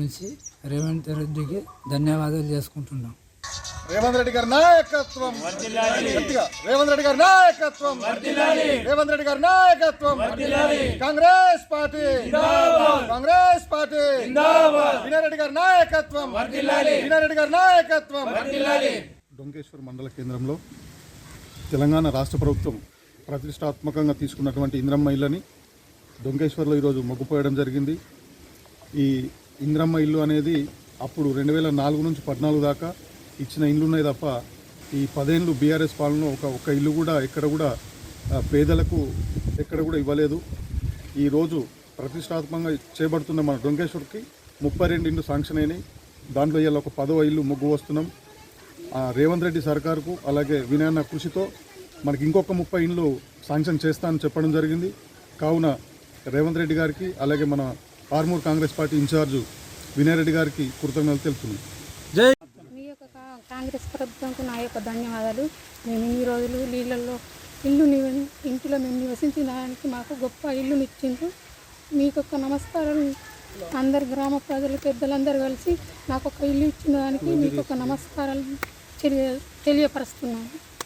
నుంచి రేవంత్ రెడ్డికి ధన్యవాదాలు చేసుకుంటున్నాం. రేవంత్ రెడ్డి గారి నాయకత్వం. గట్టిగా. రేవంత్ రెడ్డి గారి నాయకత్వం. రేవంత్ రెడ్డి గారి నాయకత్వం. కాంగ్రెస్ పార్టీ. కాంగ్రెస్ పార్టీ. వినారెడ్డి గారి నాయకత్వం. వినారెడ్డి గారి నాయకత్వం. డొంకేశ్వర్ మండల కేంద్రంలో తెలంగాణ రాష్ట్ర ప్రభుత్వం ప్రతిష్టాత్మకంగా తీసుకున్నటువంటి ఇంద్రమ్మ ఇళ్ళని డొంకేశ్వర్లో ఈరోజు మొగ్గుపోయడం జరిగింది. ఈ ఇంద్రమ్మ ఇల్లు అనేది అప్పుడు రెండు వేల నాలుగు నుంచి పద్నాలుగు దాకా ఇచ్చిన ఇల్లు ఉన్నాయి తప్ప ఈ పదేళ్ళు బీఆర్ఎస్ పాలనలో ఒక ఒక ఇల్లు కూడా ఎక్కడ కూడా పేదలకు ఎక్కడ కూడా ఇవ్వలేదు. ఈరోజు ప్రతిష్టాత్మకంగా చేపడుతున్న మన డొంకేశ్వర్కి ముప్పై రెండు ఇల్లు శాంక్షన్ అయినాయి. దాంట్లో ఇవాళ ఒక పదవ ఇల్లు ముగ్గు వస్తున్నాం ఆ రేవంత్ రెడ్డి సర్కార్కు అలాగే వినయన్న కృషితో మనకి ఇంకొక ముప్పై ఇండ్లు శాంక్షన్ చేస్తానని చెప్పడం జరిగింది. కావున రేవంత్ రెడ్డి గారికి అలాగే మన ఆర్మూర్ కాంగ్రెస్ పార్టీ ఇన్ఛార్జు వినయ్ రెడ్డి గారికి కృతజ్ఞతలు తెలుపుతున్నాం. మీ యొక్క కాంగ్రెస్ ప్రభుత్వంకు నా యొక్క ధన్యవాదాలు. మేము ఇన్ని రోజులు నీళ్ళల్లో ఇల్లు ఇంటిలో మేము నివసించడానికి మాకు గొప్ప ఇల్లుని ఇచ్చిండ్రు మీకు ఒక నమస్కారాలు అందరు గ్రామ ప్రజలు పెద్దలందరూ కలిసి నాకు ఒక ఇల్లు ఇచ్చిన దానికి మీకు ఒక నమస్కారాలు తెలియ తెలియపరుస్తున్నాను.